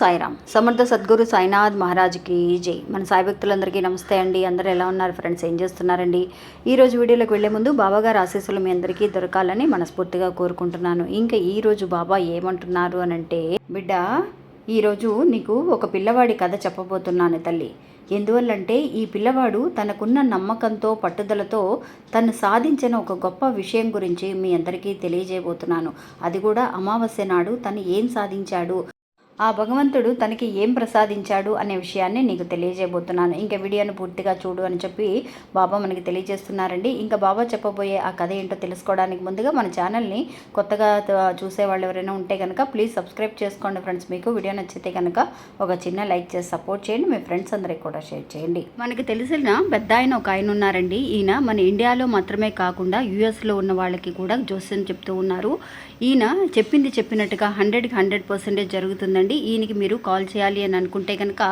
సాయిరామ్. సమర్థ సద్గురు సాయినాథ్ మహారాజ్కి జై. మన సాయి భక్తులందరికీ నమస్తే అండి. అందరూ ఎలా ఉన్నారు ఫ్రెండ్స్? ఏం చేస్తున్నారండి? ఈ రోజు వీడియోలోకి వెళ్ళే ముందు బాబాగారు ఆశీస్సులు మీ అందరికీ దొరకాలని మనస్ఫూర్తిగా కోరుకుంటున్నాను. ఇంకా ఈ రోజు బాబా ఏమంటున్నారు అని అంటే బిడ్డ ఈరోజు నీకు ఒక పిల్లవాడి కథ చెప్పబోతున్నాను తల్లి. ఎందువల్లంటే ఈ పిల్లవాడు తనకున్న నమ్మకంతో పట్టుదలతో తను సాధించిన ఒక గొప్ప విషయం గురించి మీ అందరికీ తెలియజేయబోతున్నాను. అది కూడా అమావాస్య నాడు తను ఏం సాధించాడు? ఆ భగవంతుడు తనకి ఏం ప్రసాదించాడు అనే విషయాన్ని నీకు తెలియజేయబోతున్నాను. ఇంకా వీడియోను పూర్తిగా చూడు అని చెప్పి బాబా మనకి తెలియజేస్తున్నారండి. ఇంకా బాబా చెప్పబోయే ఆ కథ ఏంటో తెలుసుకోవడానికి ముందుగా మన ఛానల్ని కొత్తగా చూసే వాళ్ళు ఎవరైనా ఉంటే కనుక ప్లీజ్ సబ్స్క్రైబ్ చేసుకోండి ఫ్రెండ్స్. మీకు వీడియో నచ్చితే కనుక ఒక చిన్న లైక్ చేసి సపోర్ట్ చేయండి. మీ ఫ్రెండ్స్ అందరికి కూడా షేర్ చేయండి. మనకి తెలిసిన పెద్ద ఆయన ఒక ఆయన ఉన్నారండి. ఈయన మన ఇండియాలో మాత్రమే కాకుండా యూఎస్లో ఉన్న వాళ్ళకి కూడా జోస్యం చెప్తూ ఉన్నారు. ఈయన చెప్పింది చెప్పినట్టుగా హండ్రెడ్కి హండ్రెడ్ పర్సెంటేజ్ జరుగుతుందండి. ఈయనకి మీరు కాల్ చేయాలి అని అనుకుంటే కనుక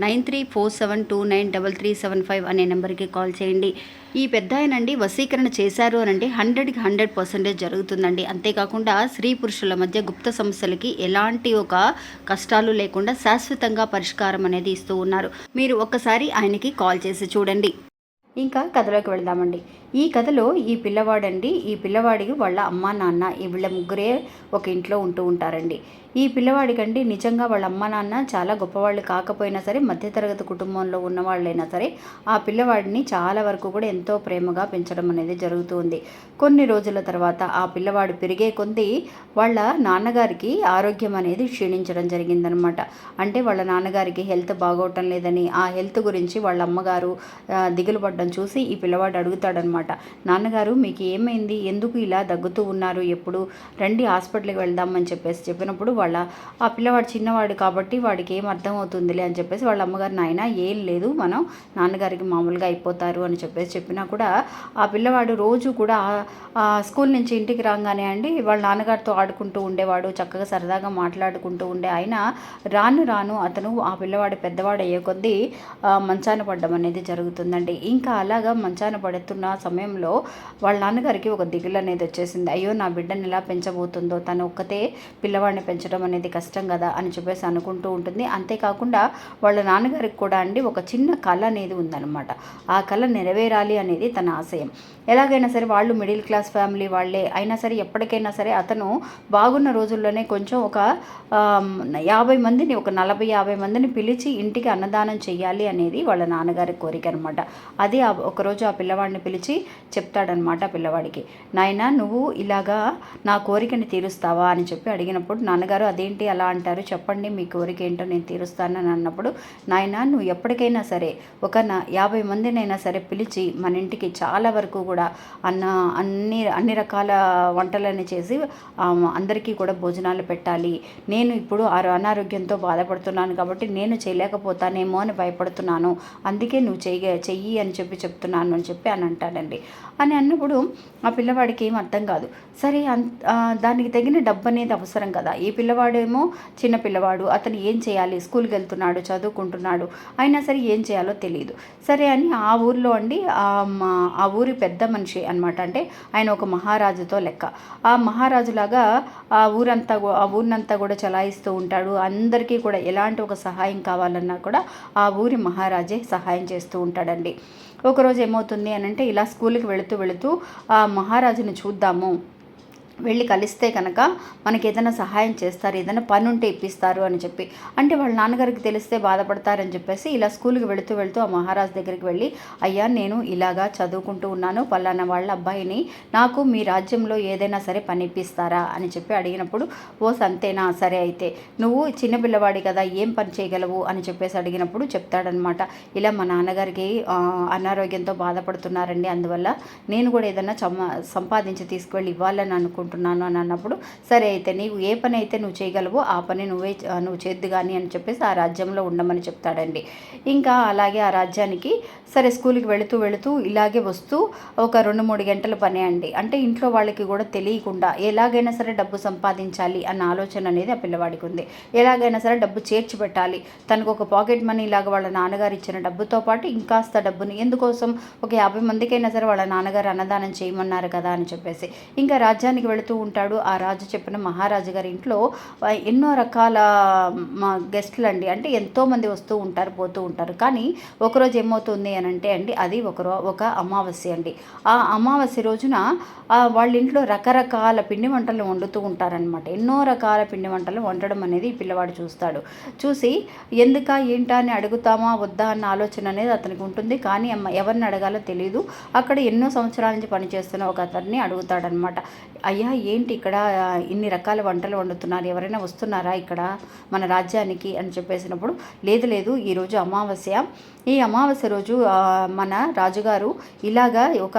nine three four seven two nine double three seven five అనే నెంబర్కి కాల్ చేయండి. ఈ పెద్ద ఆయనండి వసీకరణ చేశారు అని అంటే హండ్రెడ్కి హండ్రెడ్ పర్సెంటేజ్ జరుగుతుందండి. అంతేకాకుండా స్త్రీ పురుషుల మధ్య గుప్త సమస్యలకి ఎలాంటి ఒక కష్టాలు లేకుండా శాశ్వతంగా పరిష్కారం అనేది ఇస్తూ ఉన్నారు. మీరు ఒక్కసారి ఆయనకి కాల్ చేసి చూడండి. ఇంకా కథలోకి వెళ్దామండి. ఈ కథలో ఈ పిల్లవాడండి ఈ పిల్లవాడికి వాళ్ళ అమ్మ నాన్న ఈ వీళ్ళ ముగ్గురే ఒక ఇంట్లో ఉంటూ ఉంటారండి. ఈ పిల్లవాడికండి నిజంగా వాళ్ళ అమ్మ నాన్న చాలా గొప్పవాళ్ళు కాకపోయినా సరే మధ్యతరగతి కుటుంబంలో ఉన్న వాళ్ళైనా సరే ఆ పిల్లవాడిని చాలా వరకు కూడా ఎంతో ప్రేమగా పెంచడం అనేది జరుగుతుంది కొన్ని రోజుల తర్వాత ఆ పిల్లవాడు పెరిగే కొద్దీ వాళ్ళ నాన్నగారికి ఆరోగ్యం అనేది క్షీణించడం జరిగిందనమాట. అంటే వాళ్ళ నాన్నగారికి హెల్త్ బాగోవటం లేదని ఆ హెల్త్ గురించి వాళ్ళ అమ్మగారు దిగులు పడ్డం చూసి ఈ పిల్లవాడు అడుగుతాడనమాట. నాన్నగారు మీకు ఏమైంది? ఎందుకు ఇలా దగ్గుతూ ఉన్నారు? ఎప్పుడు? రండి హాస్పిటల్కి వెళ్దామని చెప్పేసి చెప్పినప్పుడు వాళ్ళ ఆ పిల్లవాడు చిన్నవాడు కాబట్టి వాడికి ఏం అర్థం అవుతుందిలే అని చెప్పేసి వాళ్ళ అమ్మగారు నాయన ఏం లేదు. మనం నాన్నగారికి మామూలుగా అయిపోతారు అని చెప్పేసి చెప్పినా కూడా ఆ పిల్లవాడు రోజు కూడా ఆ- స్కూల్ నుంచి ఇంటికి రాగానే అండి వాళ్ళ నాన్నగారితో ఆడుకుంటూ ఉండేవాడు చక్కగా సరదాగా మాట్లాడుకుంటూ ఉండే ఆయన రాను రాను అతను ఆ పిల్లవాడు పెద్దవాడు అయ్యే కొద్దీ మంచాన పడడం అనేది జరుగుతుందండి. ఇంకా అలాగా మంచాన పడుతున్న సమయంలో వాళ్ళ నాన్నగారికి ఒక దిగులు అనేది వచ్చేసింది. అయ్యో నా బిడ్డని ఎలా పెంచబోతుందో తను ఒక్కతే పిల్లవాడిని పెంచడం అనేది కష్టం కదా అని చెప్పేసి అనుకుంటూ ఉంటుంది. అంతేకాకుండా వాళ్ళ నాన్నగారికి కూడా అండి ఒక చిన్న కళ అనేది ఉందన్నమాట. ఆ కళ నెరవేరాలి అనేది తన ఆశయం. ఎలాగైనా సరే వాళ్ళు మిడిల్ క్లాస్ ఫ్యామిలీ వాళ్ళే. అయినా సరే ఎప్పటికైనా సరే అతను బాగున్న రోజుల్లోనే కొంచెం ఒక యాభై మందిని ఒక నలభై యాభై మందిని పిలిచి ఇంటికి అన్నదానం చేయాలి అనేది వాళ్ళ నాన్నగారి కోరిక అనమాట అది ఆ ఒకరోజు ఆ పిల్లవాడిని పిలిచి చెప్తాడనమాట పిల్లవాడికి. నాయన నువ్వు ఇలాగా నా కోరికని తీరుస్తావా? అని చెప్పి అడిగినప్పుడు నాన్నగారు అదేంటి అలా అంటారు? చెప్పండి మీ కోరిక ఏంటో నేను తీరుస్తానని అన్నప్పుడు నాయన నువ్వు ఎప్పటికైనా సరే ఒక నా యాభై మందినైనా సరే పిలిచి మన ఇంటికి చాలా వరకు కూడా అన్న అన్ని అన్ని రకాల వంటలని చేసి అందరికీ కూడా భోజనాలు పెట్టాలి. నేను ఇప్పుడు ఆ అనారోగ్యంతో బాధపడుతున్నాను కాబట్టి నేను చేయలేకపోతానేమో అని భయపడుతున్నాను. అందుకే నువ్వు చెయ్య చెయ్యి అని చెప్పి చెప్తున్నాను అని చెప్పి అని అంటాడండి. అని అన్నప్పుడు ఆ పిల్లవాడికి ఏం అర్థం కాదు. సరే అన్ దానికి తగిన డబ్బు అనేది అవసరం కదా. ఈ పిల్లవాడేమో చిన్న పిల్లవాడు అతను ఏం చేయాలి? స్కూల్కి వెళ్తున్నాడు చదువుకుంటున్నాడు అయినా సరే ఏం చేయాలో తెలియదు సరే అని ఆ ఊర్లో అండి ఆ మా- ఆ ఊరి పెద్ద మనిషి అనమాట అంటే ఆయన ఒక మహారాజుతో లెక్క. ఆ మహారాజులాగా ఆ ఊరంతా ఆ ఊరినంతా కూడా చలాయిస్తూ ఉంటాడు. అందరికీ కూడా ఎలాంటి ఒక సహాయం కావాలన్నా కూడా ఆ ఊరి మహారాజే సహాయం చేస్తూ ఉంటాడండి. ఒకరోజు ఏమవుతుంది అని అంటే ఇలా స్కూల్కి వెళుతూ వెళుతూ ఆ మహారాజుని చూద్దాము. వెళ్ళి కలిస్తే కనుక మనకి ఏదైనా సహాయం చేస్తారు ఏదైనా పని ఉంటే ఇప్పిస్తారు అని చెప్పి. అంటే వాళ్ళ నాన్నగారికి తెలిస్తే బాధపడతారని చెప్పేసి ఇలా స్కూల్కి వెళుతూ వెళుతూ ఆ మహారాజ్ దగ్గరికి వెళ్ళి అయ్యా నేను ఇలాగా చదువుకుంటూ ఉన్నాను పలానా వాళ్ళ అబ్బాయిని నాకు మీ రాజ్యంలో ఏదైనా సరే పని ఇప్పిస్తారా? అని చెప్పి అడిగినప్పుడు ఓ సంతేనా? సరే అయితే. నువ్వు చిన్న పిల్లవాడి కదా ఏం పని చేయగలవు? అని చెప్పేసి అడిగినప్పుడు చెప్తాడనమాట. ఇలా మా నాన్నగారికి అనారోగ్యంతో బాధపడుతున్నారండి. అందువల్ల నేను కూడా ఏదైనా చమ సంపాదించి తీసుకువెళ్ళి ఇవ్వాలని అనుకుంటున్నాను. అని అన్నప్పుడు సరే అయితే నీవు ఏ పని అయితే నువ్వు చేయగలవో ఆ పని నువ్వే నువ్వు చేద్దు కానీ అని చెప్పేసి ఆ రాజ్యంలో ఉండమని చెప్తాడండి. ఇంకా అలాగే ఆ రాజ్యానికి సరే స్కూల్కి వెళుతూ వెళుతూ ఇలాగే వస్తూ ఒక రెండు మూడు గంటల పని అండి. అంటే ఇంట్లో వాళ్ళకి కూడా తెలియకుండా ఎలాగైనా సరే డబ్బు సంపాదించాలి అన్న ఆలోచన అనేది ఆ పిల్లవాడికి ఉంది. ఎలాగైనా సరే డబ్బు చేర్చి పెట్టాలి. తనకు ఒక పాకెట్ మనీ ఇలాగ వాళ్ళ నాన్నగారు ఇచ్చిన డబ్బుతో పాటు ఇంకాస్త డబ్బుని ఎందుకోసం ఒక యాభై మందికైనా సరే వాళ్ళ నాన్నగారు అన్నదానం చేయమన్నారు కదా అని చెప్పేసి. ఇంకా రాజ్యానికి వెళుతూ పెడుతూ ఉంటాడు ఆ రాజు చెప్పిన మహారాజు గారి ఇంట్లో. ఎన్నో రకాల మా గెస్టులు అండి అంటే ఎంతోమంది వస్తూ ఉంటారు పోతూ ఉంటారు. కానీ ఒకరోజు ఏమవుతుంది అని అంటే అండి అది ఒక ఒక అమావాస్య అండి. ఆ అమావాస్య రోజున వాళ్ళ ఇంట్లో రకరకాల పిండి వంటలు వండుతూ ఉంటారనమాట ఎన్నో రకాల పిండి వంటలు వండడం అనేది ఈ పిల్లవాడు చూస్తాడు. చూసి ఎందుక ఏంటా అని అడుగుతామా వద్దా అన్న ఆలోచన అనేది అతనికి ఉంటుంది. కానీ అమ్మ ఎవరిని అడగాలో తెలియదు అక్కడ ఎన్నో సంవత్సరాల నుంచి పనిచేస్తున్న ఒక అతన్ని అడుగుతాడనమాట అయ్యా ఏంటి ఇక్కడ ఇన్ని రకాల వంటలు వండుతున్నారు? ఎవరైనా వస్తున్నారా ఇక్కడ మన రాజ్యానికి? అని చెప్పేసినప్పుడు లేదు లేదు ఈరోజు అమావాస్య. ఈ అమావాస్య రోజు మన రాజుగారు ఇలాగా ఒక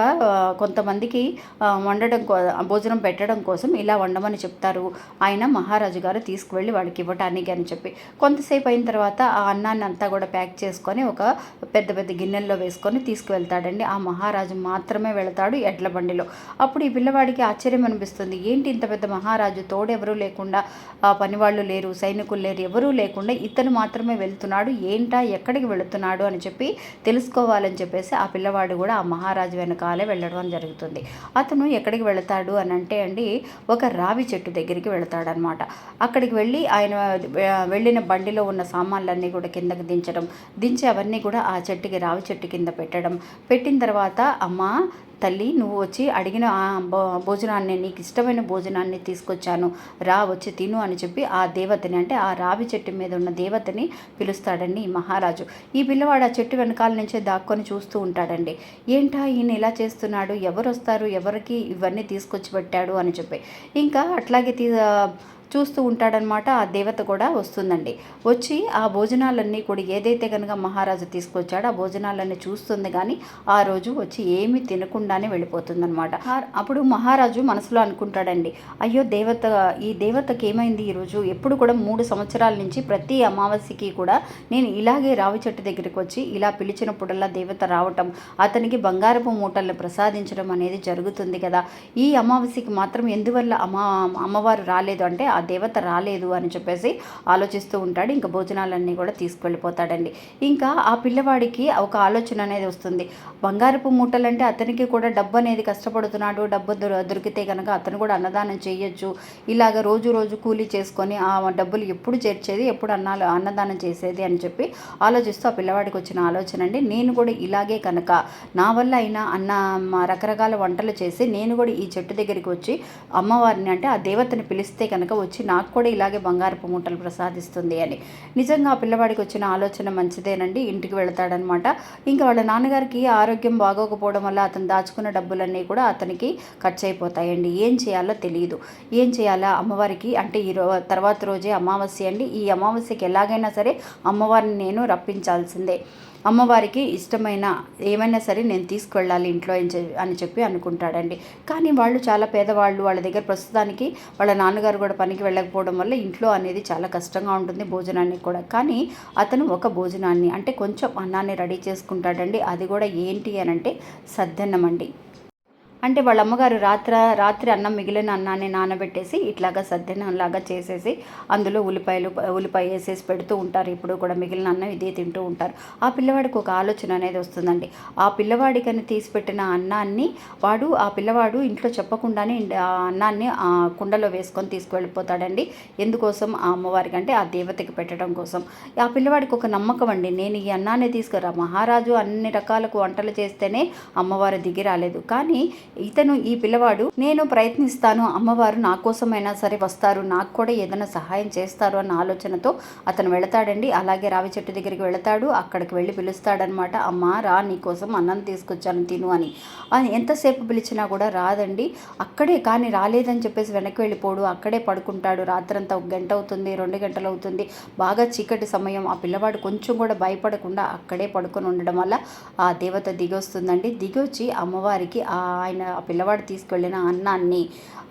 కొంతమందికి వండడం భోజనం పెట్టడం కోసం ఇలా వండమని చెప్తారు. ఆయన మహారాజు గారు తీసుకువెళ్ళి వాడికి ఇవ్వటానికి అని చెప్పి. కొంతసేపు అయిన తర్వాత ఆ అన్నాన్ని అంతా కూడా ప్యాక్ చేసుకొని ఒక పెద్ద పెద్ద గిన్నెల్లో వేసుకొని తీసుకువెళ్తాడండి. ఆ మహారాజు మాత్రమే వెళతాడు ఎడ్ల బండిలో. అప్పుడు ఈ పిల్లవాడికి ఆశ్చర్యం అనిపిస్తుంది. ఏంటి ఇంత పెద్ద మహారాజు? తోడెవరూ లేకుండా ఆ పనివాళ్ళు లేరు సైనికులు లేరు ఎవరూ లేకుండా ఇతను మాత్రమే వెళ్తున్నాడు. ఏంటా? ఎక్కడికి వెళుతున్నాడు? అని చెప్పి తెలుసుకోవాలని చెప్పేసి ఆ పిల్లవాడు కూడా ఆ మహారాజు వెనకాలే వెళ్ళడం జరుగుతుంది. అతను ఎక్కడికి వెళతాడు అని అంటే అండి ఒక రావి చెట్టు దగ్గరికి వెళతాడనమాట. అక్కడికి వెళ్ళి ఆయన వెళ్ళిన బండిలో ఉన్న సామాన్లన్నీ కూడా కిందకి దించడం దించి అవన్నీ కూడా ఆ చెట్టుకి రావి చెట్టు కింద పెట్టడం. పెట్టిన తర్వాత అమ్మ తల్లి నువ్వు వచ్చి అడిగిన ఆ భో- భోజనాన్ని నీకు ఇష్టమైన భోజనాన్ని తీసుకొచ్చాను. రా వచ్చి తిను అని చెప్పి ఆ దేవతని అంటే ఆ రావి చెట్టు మీద ఉన్న దేవతని పిలుస్తాడండి ఈ మహారాజు. ఈ పిల్లవాడు ఆ చెట్టు వెనకాల నుంచే దాక్కొని చూస్తూ ఉంటాడండి. ఏంటా ఈయన ఇలా చేస్తున్నాడు? ఎవరు వస్తారు ఎవరికి ఇవన్నీ తీసుకొచ్చి పెట్టాడు? అని చెప్పి. ఇంకా అట్లాగే తీ చూస్తూ ఉంటాడనమాట. ఆ దేవత కూడా వస్తుందండి. వచ్చి ఆ భోజనాలన్నీ కూడా ఏదైతే కనుక మహారాజు తీసుకొచ్చాడో ఆ భోజనాలన్నీ చూస్తుంది కానీ ఆ రోజు వచ్చి ఏమీ తినకుండానే వెళ్ళిపోతుందనమాట. అప్పుడు మహారాజు మనసులో అనుకుంటాడండి అయ్యో దేవత ఈ దేవతకి ఏమైంది ఈరోజు ఎప్పుడు కూడా మూడు సంవత్సరాల నుంచి ప్రతి అమావాస్యకి కూడా నేను ఇలాగే రావి చెట్టు దగ్గరికి వచ్చి ఇలా పిలిచినప్పుడల్లా దేవత రావటం అతనికి బంగారపు మూటలను ప్రసాదించడం అనేది జరుగుతుంది కదా. ఈ అమావాస్యకి మాత్రం ఎందువల్ల అమ్మా అమ్మవారు రాలేదు అంటే ఆ దేవత రాలేదు అని చెప్పేసి ఆలోచిస్తూ ఉంటాడు. ఇంకా భోజనాలన్నీ కూడా తీసుకెళ్ళిపోతాడండి. ఇంకా ఆ పిల్లవాడికి ఒక ఆలోచన అనేది వస్తుంది. బంగారపు మూటలంటే అతనికి కూడా డబ్బు అనేది కష్టపడుతున్నాడు. డబ్బు దొరికితే కనుక అతను కూడా అన్నదానం చేయొచ్చు. ఇలాగ రోజు రోజు కూలీ చేసుకొని ఆ డబ్బులు ఎప్పుడు చేర్చేది ఎప్పుడు అన్నాలు అన్నదానం చేసేది అని చెప్పి ఆలోచిస్తూ ఆ పిల్లవాడికి వచ్చిన ఆలోచన అండి. నేను కూడా ఇలాగే కనుక నా వల్ల అయినా అన్న మా రకరకాల వంటలు చేసి నేను కూడా ఈ చెట్టు దగ్గరికి వచ్చి అమ్మవారిని అంటే ఆ దేవతని పిలిస్తే కనుక వచ్చి వచ్చి నాకు కూడా ఇలాగే బంగారపు మూటలు ప్రసాదిస్తుంది అని. నిజంగా ఆ పిల్లవాడికి వచ్చిన ఆలోచన మంచిదేనండి. ఇంటికి వెళతాడనమాట. ఇంకా వాళ్ళ నాన్నగారికి ఆరోగ్యం బాగోకపోవడం వల్ల అతను దాచుకున్న డబ్బులన్నీ కూడా అతనికి ఖర్చు అయిపోతాయండి ఏం చేయాలో తెలియదు ఏం చేయాలా? అమ్మవారికి అంటే ఈ రో తర్వాత రోజే అమావాస్య అండి. ఈ అమావాస్యకి ఎలాగైనా సరే అమ్మవారిని నేను రప్పించాల్సిందే. అమ్మవారికి ఇష్టమైన ఏమైనా సరే నేను తీసుకువెళ్ళాలి ఇంట్లో అని అని చెప్పి అనుకుంటాడండి. కానీ వాళ్ళు చాలా పేదవాళ్ళు వాళ్ళ దగ్గర ప్రస్తుతానికి వాళ్ళ నాన్నగారు కూడా పనికి వెళ్ళకపోవడం వల్ల ఇంట్లో అనేది చాలా కష్టంగా ఉంటుంది భోజనానికి కూడా. కానీ అతను ఒక భోజనాన్ని అంటే కొంచెం అన్నాన్ని రెడీ చేసుకుంటాడండి. అది కూడా ఏంటి అని అంటే సద్దన్నం అండి అంటే వాళ్ళ అమ్మగారు రాత్ర రాత్రి అన్నం మిగిలిన అన్నాన్ని నానబెట్టేసి ఇట్లాగా సద్దన్నంలాగా చేసేసి అందులో ఉల్లిపాయలు ఉల్లిపాయ వేసేసి పెడుతూ ఉంటారు. ఇప్పుడు కూడా మిగిలిన అన్నం ఇదే తింటూ ఉంటారు. ఆ పిల్లవాడికి ఒక ఆలోచన అనేది వస్తుందండి. ఆ పిల్లవాడికని తీసిపెట్టిన అన్నాన్ని వాడు ఆ పిల్లవాడు ఇంట్లో చెప్పకుండానే ఆ అన్నాన్ని ఆ కుండలో వేసుకొని తీసుకువెళ్ళిపోతాడండి. ఎందుకోసం? ఆ అమ్మవారికి అంటే ఆ దేవతకి పెట్టడం కోసం. ఆ పిల్లవాడికి ఒక నమ్మకం అండి. నేను ఈ అన్నాన్ని తీసుకురా. మహారాజు అన్ని రకాలకు వంటలు చేస్తేనే అమ్మవారు దిగి రాలేదు. కానీ ఇతను ఈ పిల్లవాడు నేను ప్రయత్నిస్తాను అమ్మవారు నా కోసమైనా సరే వస్తారు నాకు కూడా ఏదైనా సహాయం చేస్తారు అన్న ఆలోచనతో అతను వెళతాడండి. అలాగే రావి చెట్టు దగ్గరికి వెళతాడు అక్కడికి వెళ్ళి పిలుస్తాడనమాట అమ్మ రా నీకోసం అన్నం తీసుకొచ్చాను తిను అని. ఎంతసేపు పిలిచినా కూడా రాదండి. అక్కడే కానీ రాలేదని చెప్పేసి వెనక్కి వెళ్ళిపోడు అక్కడే పడుకుంటాడు రాత్రంతా ఒక గంట అవుతుంది రెండు గంటలు అవుతుంది బాగా చీకటి సమయం ఆ పిల్లవాడు కొంచెం కూడా భయపడకుండా అక్కడే పడుకొని ఉండడం వల్ల ఆ దేవత దిగొస్తుందండి. దిగొచ్చి అమ్మవారికి ఆ ఆయన ఆ పిల్లవాడు తీసుకెళ్ళిన అన్నాన్ని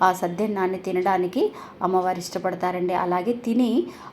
ఆ సద్దెన్నాన్ని తినడానికి అమ్మవారు ఇష్టపడతారండి. అలాగే తిని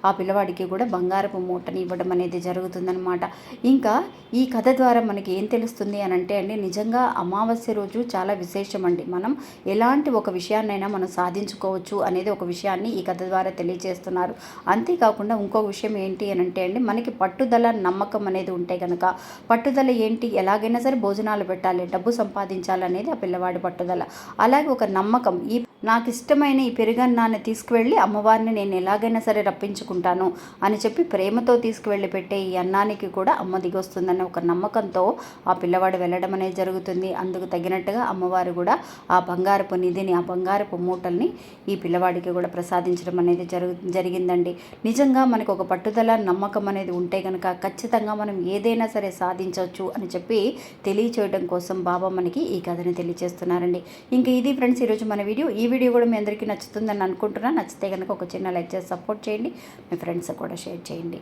ఆ పిల్లవాడికి కూడా బంగారపు మూటని ఇవ్వడం అనేది జరుగుతుందనమాట ఇంకా ఈ కథ ద్వారా మనకి ఏం తెలుస్తుంది అని అంటే అండి నిజంగా అమావాస్య రోజు చాలా విశేషం అండి మనం ఎలాంటి ఒక విషయాన్నైనా మనం సాధించుకోవచ్చు అనేది ఒక విషయాన్ని ఈ కథ ద్వారా తెలియజేస్తున్నారు. అంతేకాకుండా ఇంకో విషయం ఏంటి అని అంటే అండి మనకి పట్టుదల నమ్మకం అనేది ఉంటే కనుక పట్టుదల ఏంటి ఎలాగైనా సరే భోజనాలు పెట్టాలి డబ్బు సంపాదించాలనేది ఆ పిల్లవాడి పట్టుదల. అలాగే ఒక నమ్మకం. ఈ నాకు ఇష్టమైన ఈ పెరుగన్నాన్ని తీసుకువెళ్ళి అమ్మవారిని నేను ఎలాగైనా సరే రప్పించుకుంటాను అని చెప్పి ప్రేమతో తీసుకువెళ్ళి పెట్టే ఈ అన్నానికి కూడా అమ్మ దిగొస్తుందనే ఒక నమ్మకంతో ఆ పిల్లవాడు వెళ్ళడం అనేది జరుగుతుంది. అందుకు తగినట్టుగా అమ్మవారు కూడా ఆ బంగారపు నిధిని ఆ బంగారపు మూటల్ని ఈ పిల్లవాడికి కూడా ప్రసాదించడం అనేది జరుగు జరిగిందండి. నిజంగా మనకు ఒక పట్టుదల నమ్మకం అనేది ఉంటే కనుక ఖచ్చితంగా మనం ఏదైనా సరే సాధించవచ్చు అని చెప్పి తెలియచేయడం కోసం బాబా మనకి ఈ కథని తెలియజేస్తున్నారండి ఇంకా ఇది ఫ్రెండ్స్ ఈరోజు మన వీడియో. ఈ వీడియో కూడా మీ అందరికీ నచ్చుతుందని అనుకుంటున్నాను నచ్చితే కనుక ఒక చిన్న లైక్ చేసి సపోర్ట్ చేయండి. మీ ఫ్రెండ్స్ కూడా షేర్ చేయండి.